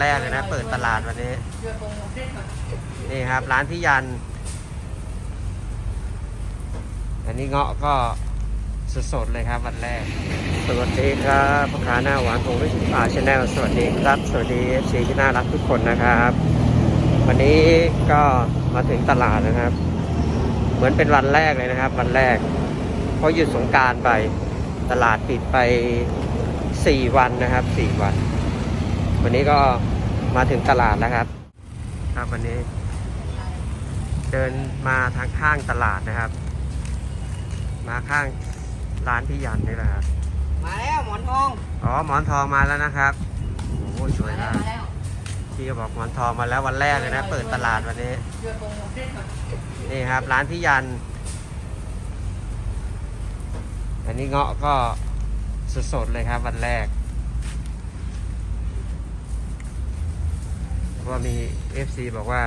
แรกเลยนะ เปิดตลาดวันนี้ นี่ครับ ร้านพี่ยัน อันนี้เงาะก็สดๆเลยครับวันแรก สวัสดีครับพ่อค้าหน้าหวานผมวิชิตป่าชาแนลสวัสดีครับ สวัสดีเอฟซีที่น่ารักทุกคนนะครับ วันนี้ก็มาถึงตลาดนะครับ เหมือนเป็นวันแรกเลยนะครับ วันแรกเพราะหยุดสงการไปตลาดปิดไป 4 วันนะครับ 4 วัน วันนี้ก็มาถึงตลาดแล้วครับ ครับวันนี้ เดินมาทางข้างตลาดนะครับ มาข้างร้านพี่ยันนี่แหละครับมาแล้วหมอนทองอ๋อหมอนทองมาแล้วนะครับโอ้โหสวยมากมาแล้วพี่ก็บอกหมอนทองมาแล้ววันแรกเลยนะ เปิดตลาดวันนี้เชื่อตรงเส้นก่อนนี่ครับ ร้านพี่ยัน อันนี้เงาะก็สดๆเลยครับวันแรก เพราะว่ามี FC บอกว่า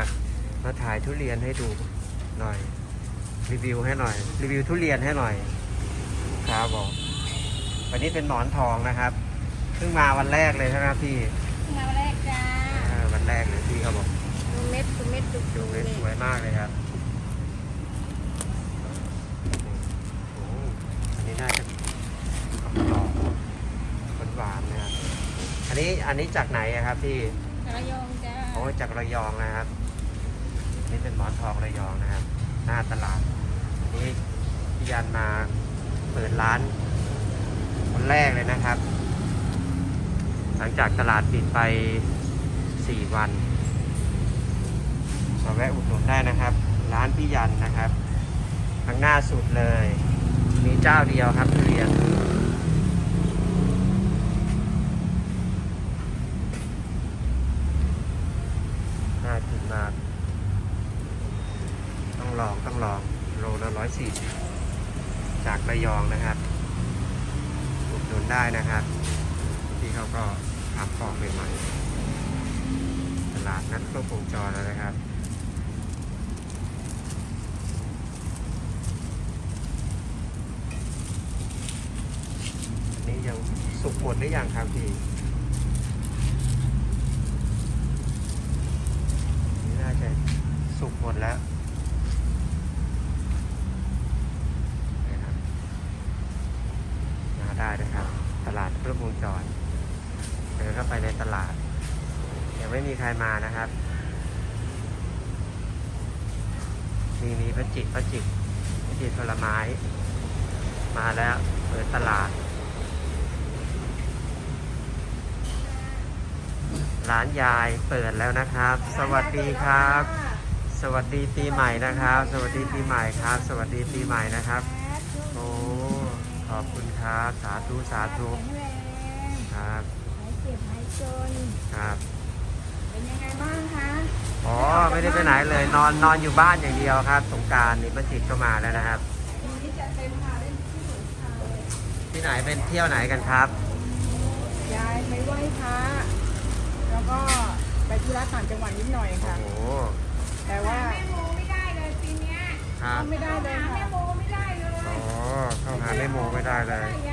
มาถ่ายทุเรียนให้ดูหน่อย รีวิวให้หน่อย รีวิวทุเรียนให้หน่อยครับบอกวันนี้เป็นหมอนทองนะครับเพิ่งมาวันแรกเลยใช่ไหมครับพี่มาวันแรกจ้าอ่าวันแรกเลยพี่เขาบอกดูเม็ดดูเม็ดดูดูเลยสวยมากเลยครับโอ้อันนี้น่าจะกรอบหวานๆนะครับอันนี้อันนี้จากไหนอะครับพี่ ระยอง จ้าโอ้จากระยองนะครับ นี่เป็นหมอนทองระยองนะครับ หน้าตลาดนนี้พี่ยันมาเปิดร้านวันแรกเลยนะครับ หลังจากตลาดปิดไป 4 วันมาแวะอุดหนุนได้นะครับ ร้านพี่ยันนะครับข้างหน้าสุดเลย มีเจ้าเดียวครับ ทุเรียนน่ากินมาก ต้องลองต้องลองโลละร้อยสี่สิบจากระยองนะครับอุดหนุนได้นะครับ ที่เขาก็ทำของใหม่ๆตลาดนัดครบวงจรแล้วนะครับนนี้ยังสุกหมดหรือยังครับพี่นี่น่าจะสุกหมดแล้วนะครับมาได้นะครับ ตลาด จรเดินเข้าไปในตลาด ยังไม่มีใครมานะครับ มีมีพระจิตพระจิตพระจิตผลไม้ มาแล้วเปิดตลาด ร้านยายเปิดแล้วนะครับ สวัสดีครับ สวัสดีปีใหม่นะครับ สวัสดีปีใหม่ครับ สวัสดีปีใหม่นะครับ โอ้ขอบคุณครับ สาธุ สาธุ แข็งแรง ครับ หายเจ็บหายจน ครับเป็นยังไงบ้างคะอ๋อไม่ได้ไปไหนเลยนอนนอนอยู่บ้านอย่างเดียวครับสงกรารนี่ประจิตก็มาแล้วนะครับ ปีนี้จะเต็มค่ะเล่นที่สวนค่ะที่ไหนเป็นเที่ยวไหนกันครับยายไปไหว้พระแล้วก็ไปธุระต่างจังหวัดนิดหน่อยโอ้ค่ะ โหแต่ว่าแม่โมไม่ได้เลยปีเนี้ยครับไม่ได้เลยหาค่ะ แม่โมไม่ได้เลยอ๋อเข้าหาแม่โมไม่ได้เลยอย่าเข้ามานะหนู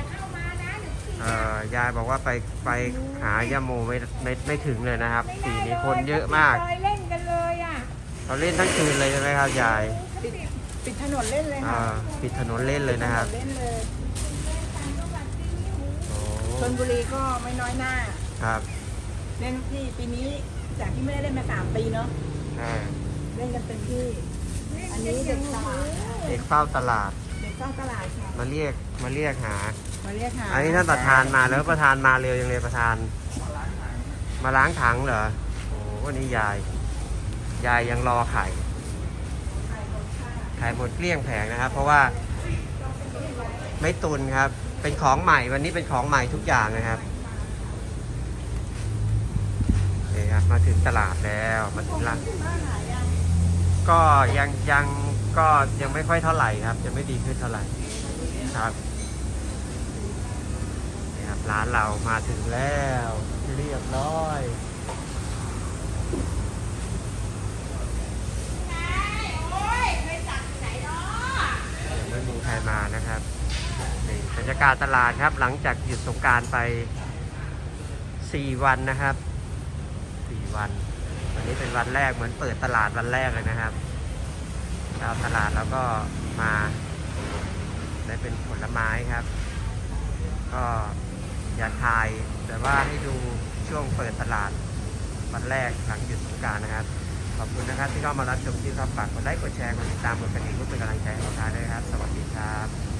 เสียเอ่อยายบอกว่าไปไปหาย่าโมไม่ไม่ไม่ถึงเลยนะครับ ปีนี้คนเยอะมากเลยเล่นกันเลยอะเขาเล่นทั้งคืนเลยใช่ไหมครับยายปิดปิดถนนเล่นเลยอ่าค่ะปิดถนนเล่นเลยนะครับเล่นเลยโอ้ชนบุรีก็ไม่น้อยหน้า ครับเล่นทุกที่ปีนี้จากที่ไม่ได้เล่นมาสามปีเนาะอ่าเล่นกันเต็มที่ อันนี้เด็กตลาดเด็กเฝ้าตลาด เด็กเฝ้าตลาดค่ะมาเรียกมาเรียกหา มาเรียกหาอันนี้ท่านประธานมาแล้วประธานมาเร็วยังเลยประธาน มาล้างถังเหรอโอ้วันนี้ยาย ยายยังรอไข่ขายหมดเกลี้ยงแผงนะครับ เพราะว่าไม่ตุนครับ เป็นของใหม่วันนี้เป็นของใหม่ทุกอย่างนะครับนี่ครับมาถึงตลาดแล้วมาถึงร้านก็ยังยัง ก็ยังไม่ค่อยเท่าไหร่ครับยังไม่ดีขึ้นเท่าไหร่ครับนี่ครับ ร้านเรามาถึงแล้วเรียบร้อยยังไม่มีใครมานะครับนี่บรรยากาศตลาดครับ หลังจากหยุดสงการไป 4 วันนะครับ 4 วัน วันนี้เป็นวันแรกเหมือนเปิดตลาดวันแรกเลยนะครับ ชาวตลาดแล้วก็มาได้เป็นผลไม้ครับ ก็อย่าถ่ายแต่ว่าให้ดูช่วงเปิดตลาดวันแรกหลังหยุดสงการนะครับ ขอบคุณนะครับที่เข้ามารับชมที่ครับฝากกดไลค์กดแชร์กดติดตามกดกระดิ่งเพื่อเป็นกำลังใจให้เราทาด้วยครับ สวัสดีครับ